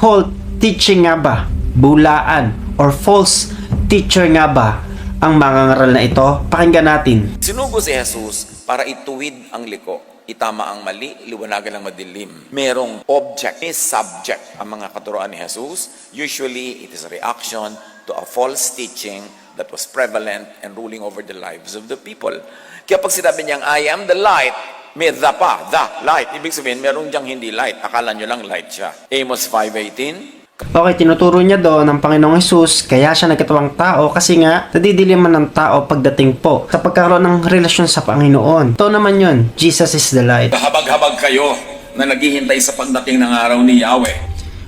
cult teaching nga ba, bulaan, or false teacher nga ba ang mga ngaral na ito? Pakinggan natin. Sinugo si Jesus para ituwid ang liko. Itama ang mali, liwanagan ang madilim. Merong object, may subject ang mga katuroan ni Jesus. Usually, it is a reaction to a false teaching that was prevalent and ruling over the lives of the people. Kaya pag sinabi niyang, I am the light, may the pa, the light. Ibig sabihin, meron diyang hindi light. Akala niyo lang light siya. Amos 5.18, Okay, tinuturo niya doon ng Panginoong Yesus, kaya siya nagkatawang tao kasi nga nadidiliman ng tao pagdating po sa pagkakaroon ng relasyon sa Panginoon. Ito naman yun, Jesus is the light. Habag-habag kayo na naghihintay sa pagdating ng araw ni Yahweh.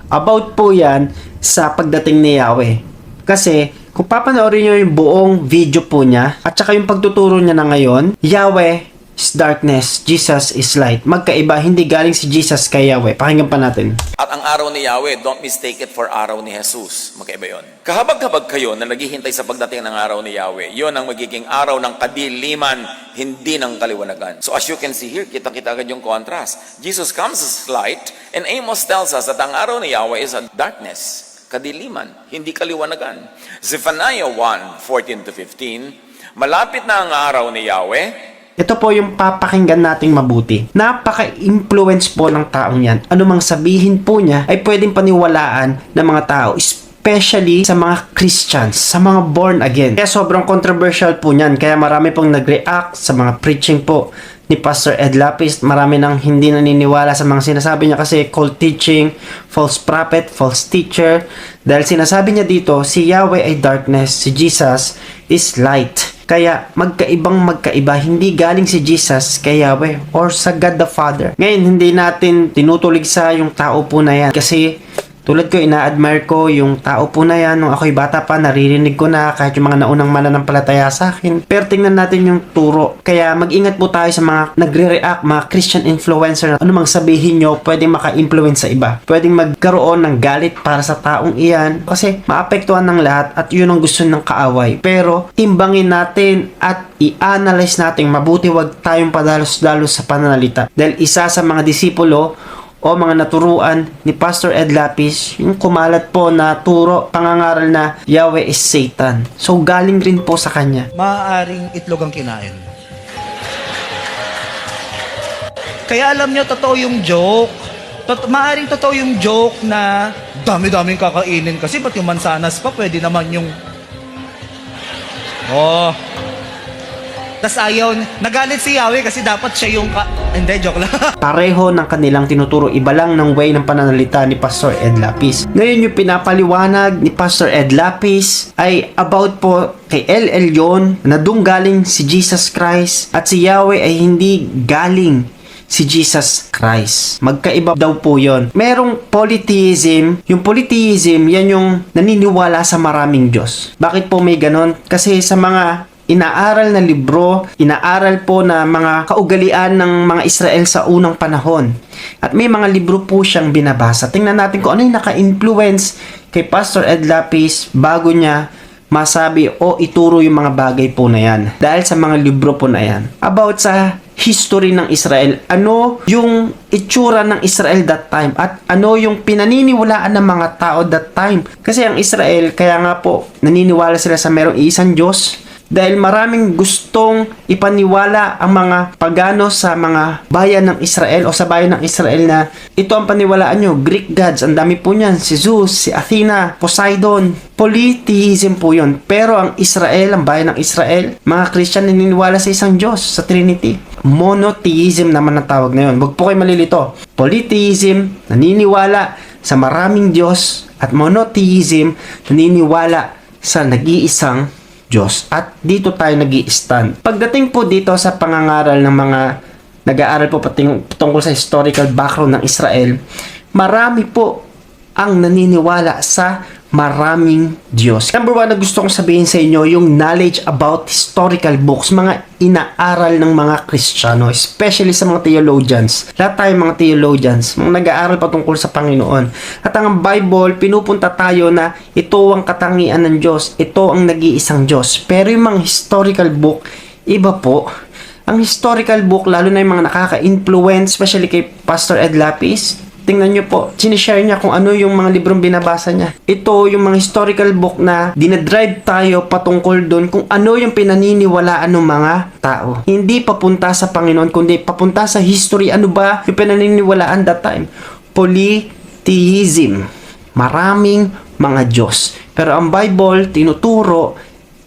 About po yan sa pagdating ni Yahweh. Kasi kung papanoorin nyo yung buong video po niya at saka yung pagtuturo niya na ngayon, Yahweh is darkness, Jesus is light. Magkaiba, hindi galing si Jesus kay Yahweh. Pakinggan pa natin. At ang araw ni Yahweh, don't mistake it for araw ni Jesus. Magkaiba yun. Kahabag-habag kayo na naghihintay sa pagdating ng araw ni Yahweh. Yon ang magiging araw ng kadiliman, hindi ng kaliwanagan. So as you can see here, kita-kita agad yung contrast. Jesus comes as light, and Amos tells us that ang araw ni Yahweh is a darkness, kadiliman, hindi kaliwanagan. Zephaniah 1, 14 to 15, malapit na ang araw ni Yahweh, Ito po yung papakinggan nating mabuti. Napaka-influence po ng taong yan. Ano mang sabihin po niya ay pwedeng paniwalaan ng mga tao. Especially sa mga Christians, sa mga born again. Kaya sobrang controversial po niyan. Kaya marami pong nag-react sa mga preaching po ni Pastor Ed Lapis. Marami nang hindi naniniwala sa mga sinasabi niya kasi cult teaching, false prophet, false teacher. Dahil sinasabi niya dito, si Yahweh ay darkness, si Jesus is light. Kaya magkaibang magkaiba, hindi galing si Jesus kay Yahweh or sa God the Father. Ngayon, hindi natin tinutulig sa yung tao po na yan. Kasi tulad ko, ina-admire ko yung tao po na yan. Nung ako'y bata pa, naririnig ko na kahit yung mga naunang mananampalataya sa akin. Pero tingnan natin yung turo. Kaya mag-ingat po tayo sa mga nagre-react, mga Christian influencer. Ano mang sabihin nyo, pwedeng maka-influence sa iba. Pwedeng magkaroon ng galit para sa taong iyan. Kasi maapektuhan ng lahat at yun ang gusto ng kaaway. Pero timbangin natin at i-analyze natin mabuti wag tayong padalos-dalos sa pananalita. Dahil isa sa mga disipulo o mga naturuan ni Pastor Ed Lapis, yung kumalat po na turo, pangangaral na Yahweh is Satan. So galing rin po sa kanya. maaaring itlog ang kinain. Kaya alam nyo, totoo yung joke. Tot maaring totoo yung joke na dami-daming kakainin kasi ba't yung mansanas pa pwede naman yung Oh. Tas ayaw, nagalit si Yahweh kasi dapat siya yung ka... Hindi, joke lang. Pareho ng kanilang tinuturo, iba lang ng way ng pananalita ni Pastor Ed Lapis. Ngayon yung pinapaliwanag ni Pastor Ed Lapis ay about po kay El Elyon na doon galing si Jesus Christ at si Yahweh ay hindi galing si Jesus Christ. Magkaiba daw po yon. Merong polytheism. Yung polytheism, yan yung naniniwala sa maraming Diyos. Bakit po may ganon? Kasi sa mga inaaral na libro, inaaral po na mga kaugalian ng mga Israel sa unang panahon. At may mga libro po siyang binabasa. Tingnan natin kung ano yung naka-influence kay Pastor Ed Lapis bago niya masabi o ituro yung mga bagay po na yan. Dahil sa mga libro po na yan. About sa history ng Israel. Ano yung itsura ng Israel that time at ano yung pinaniniwalaan ng mga tao that time. Kasi ang Israel, kaya nga po, naniniwala sila sa merong isang Diyos dahil maraming gustong ipaniwala ang mga pagano sa mga bayan ng Israel o sa bayan ng Israel na ito ang paniwalaan nyo, Greek gods, ang dami po niyan, si Zeus, si Athena, Poseidon, polytheism po yun. Pero ang Israel, ang bayan ng Israel, mga Christian naniniwala sa isang Diyos, sa Trinity. Monotheism naman ang tawag na yun. Huwag po kayo malilito. Polytheism, naniniwala sa maraming Diyos at monotheism, naniniwala sa nag-iisang Diyos. At dito tayo nag stand Pagdating po dito sa pangangaral ng mga nag-aaral po pating, tungkol sa historical background ng Israel, marami po ang naniniwala sa maraming Diyos. Number one na gusto kong sabihin sa inyo, yung knowledge about historical books, mga inaaral ng mga Kristiyano, especially sa mga theologians. Lahat tayo mga theologians, mga nag-aaral patungkol sa Panginoon. At ang Bible, pinupunta tayo na ito ang katangian ng Diyos, ito ang nag-iisang Diyos. Pero yung mga historical book, iba po. Ang historical book, lalo na yung mga nakaka-influence, especially kay Pastor Ed Lapis, Tingnan nyo po, sinishare niya kung ano yung mga librong binabasa niya. Ito yung mga historical book na dinadrive tayo patungkol doon kung ano yung pinaniniwalaan ng mga tao. Hindi papunta sa Panginoon, kundi papunta sa history. Ano ba yung pinaniniwalaan that time? Polytheism. Maraming mga Diyos. Pero ang Bible, tinuturo,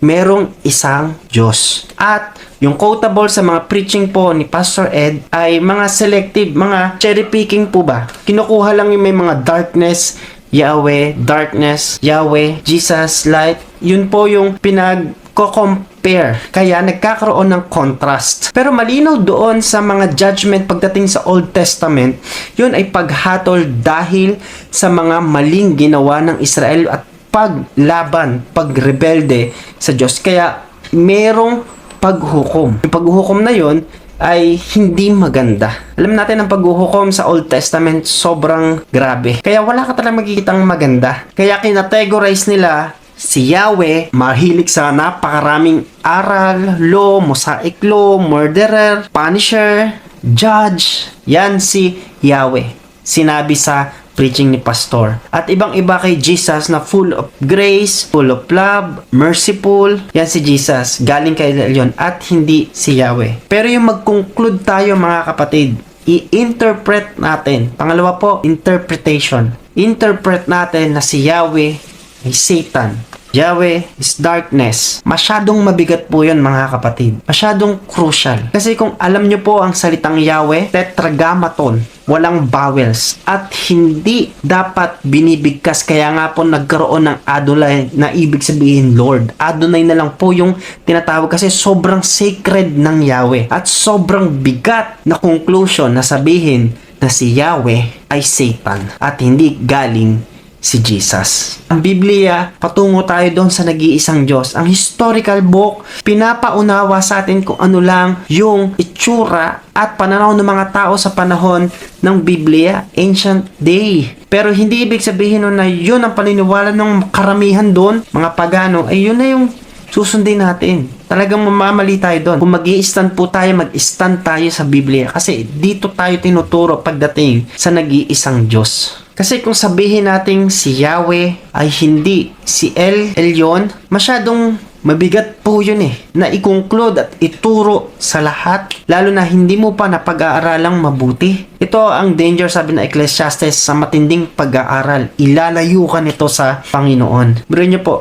merong isang Diyos. At yung quotable sa mga preaching po ni Pastor Ed ay mga selective, mga cherry picking po ba? Kinukuha lang yung may mga darkness, Yahweh, darkness, Yahweh, Jesus, light. Yun po yung pinag compare Kaya nagkakaroon ng contrast. Pero malinaw doon sa mga judgment pagdating sa Old Testament, yun ay paghatol dahil sa mga maling ginawa ng Israel at paglaban, pagrebelde sa Diyos. Kaya merong paghukom. Yung paghukom na yon ay hindi maganda. Alam natin ang paghuhukom sa Old Testament sobrang grabe. Kaya wala ka talagang makikitang maganda. Kaya kinategorize nila si Yahweh mahilig sa napakaraming aral, law, mosaic law, murderer, punisher, judge. Yan si Yahweh. Sinabi sa preaching ni pastor. At ibang-iba kay Jesus na full of grace, full of love, merciful. Yan si Jesus. Galing kay Leon at hindi si Yahweh. Pero yung mag-conclude tayo mga kapatid, i-interpret natin. Pangalawa po, interpretation. Interpret natin na si Yahweh ay Satan. Yahweh is darkness. Masyadong mabigat po yun mga kapatid. Masyadong crucial. Kasi kung alam nyo po ang salitang Yahweh, tetragrammaton, walang vowels, at hindi dapat binibigkas. Kaya nga po nagkaroon ng Adonai na ibig sabihin Lord. Adonai na lang po yung tinatawag kasi sobrang sacred ng Yahweh. At sobrang bigat na conclusion na sabihin na si Yahweh ay Satan at hindi galing si Jesus. Ang Biblia, patungo tayo doon sa nag-iisang Diyos. Ang historical book, pinapaunawa sa atin kung ano lang yung itsura at pananaw ng mga tao sa panahon ng Biblia, ancient day. Pero hindi ibig sabihin nun na yun ang paniniwala ng karamihan doon, mga pagano, ay yun na yung susundin natin. Talagang mamamali tayo doon. Kung mag stand po tayo, mag-stand tayo sa Biblia. Kasi dito tayo tinuturo pagdating sa nag-iisang Diyos. Kasi kung sabihin nating si Yahweh ay hindi si El Elyon, masyadong mabigat po yun eh. Na i-conclude at ituro sa lahat. Lalo na hindi mo pa napag-aaralang mabuti. Ito ang danger sabi ng Ecclesiastes sa matinding pag-aaral. Ilalayo ka nito sa Panginoon. Biro niyo po,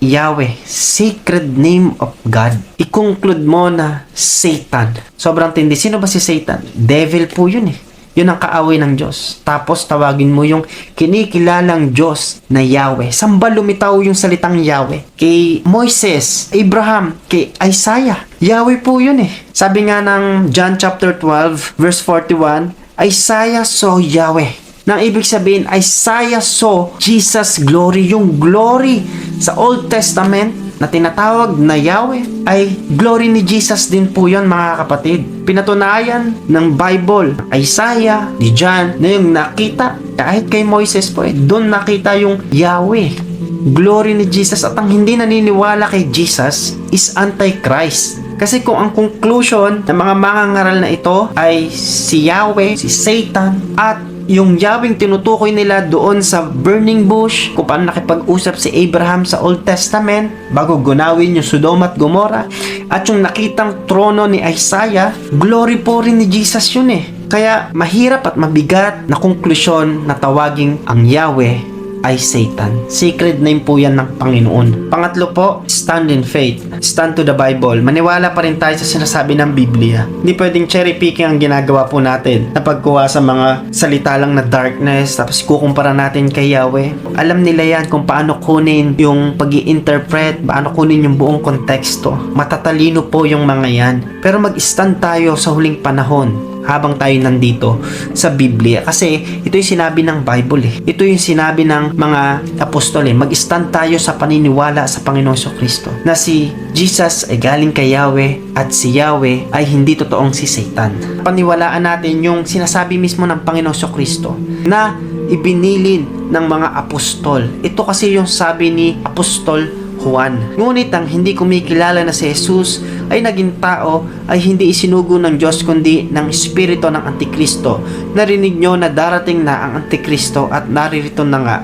Yahweh, sacred name of God. I-conclude mo na Satan. Sobrang tindi. Sino ba si Satan? Devil po yun eh. Yun ang kaaway ng Diyos. Tapos tawagin mo yung kinikilalang Diyos na Yahweh. Saan lumitaw yung salitang Yahweh? Kay Moises, Abraham, kay Isaiah. Yahweh po yun eh. Sabi nga ng John chapter 12 verse 41, Isaiah saw Yahweh. Nang ibig sabihin, Isaiah saw Jesus glory. Yung glory sa Old Testament na tinatawag na Yahweh ay glory ni Jesus din po yon mga kapatid. Pinatunayan ng Bible, Isaiah, ni John, na yung nakita kahit kay Moises po eh, doon nakita yung Yahweh. Glory ni Jesus at ang hindi naniniwala kay Jesus is Antichrist. Kasi kung ang conclusion ng mga mangangaral na ito ay si Yahweh, si Satan, at yung Yahweh tinutukoy nila doon sa burning bush, kung paano nakipag-usap si Abraham sa Old Testament bago gunawin yung Sodom at Gomorrah, at yung nakitang trono ni Isaiah, glory po rin ni Jesus yun eh. Kaya mahirap at mabigat na konklusyon na tawaging ang Yahweh ay Satan. Sacred name po yan ng Panginoon. Pangatlo po, stand in faith. Stand to the Bible. Maniwala pa rin tayo sa sinasabi ng Biblia. Hindi pwedeng cherry picking ang ginagawa po natin na pagkuha sa mga salita lang na darkness tapos kukumpara natin kay Yahweh. Alam nila yan kung paano kunin yung pag interpret paano kunin yung buong konteksto. Matatalino po yung mga yan. Pero mag-stand tayo sa huling panahon habang tayo nandito sa Biblia. Kasi ito yung sinabi ng Bible eh. Ito yung sinabi ng mga apostol eh. Mag-stand tayo sa paniniwala sa Panginoon So Kristo. Na si Jesus ay galing kay Yahweh at si Yahweh ay hindi totoong si Satan. Paniwalaan natin yung sinasabi mismo ng Panginoon So Kristo na ibinilin ng mga apostol. Ito kasi yung sabi ni Apostol Juan. Ngunit ang hindi kumikilala na si Jesus ay naging tao ay hindi isinugo ng Diyos kundi ng Espiritu ng Antikristo. Narinig nyo na darating na ang Antikristo at naririto na nga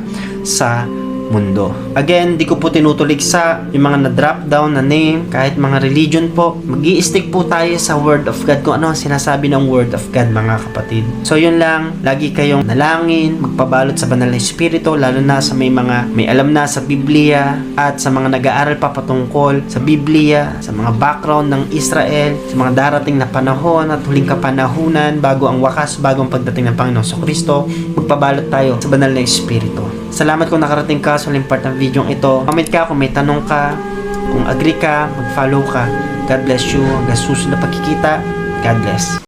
sa mundo. Again, di ko po tinutulig sa yung mga na-drop down na name, kahit mga religion po. mag stick po tayo sa Word of God kung ano ang sinasabi ng Word of God mga kapatid. So yun lang, lagi kayong nalangin, magpabalot sa banal na espiritu, lalo na sa may mga may alam na sa Biblia at sa mga nag-aaral pa patungkol sa Biblia, sa mga background ng Israel, sa mga darating na panahon at huling kapanahunan bago ang wakas, bago ang pagdating ng Panginoon sa Kristo, magpabalot tayo sa banal na espiritu. Salamat kung nakarating ka sa huling part ng video ito. Comment ka kung may tanong ka, kung agree ka, mag-follow ka. God bless you. Hanggang susunod na pagkikita. God bless.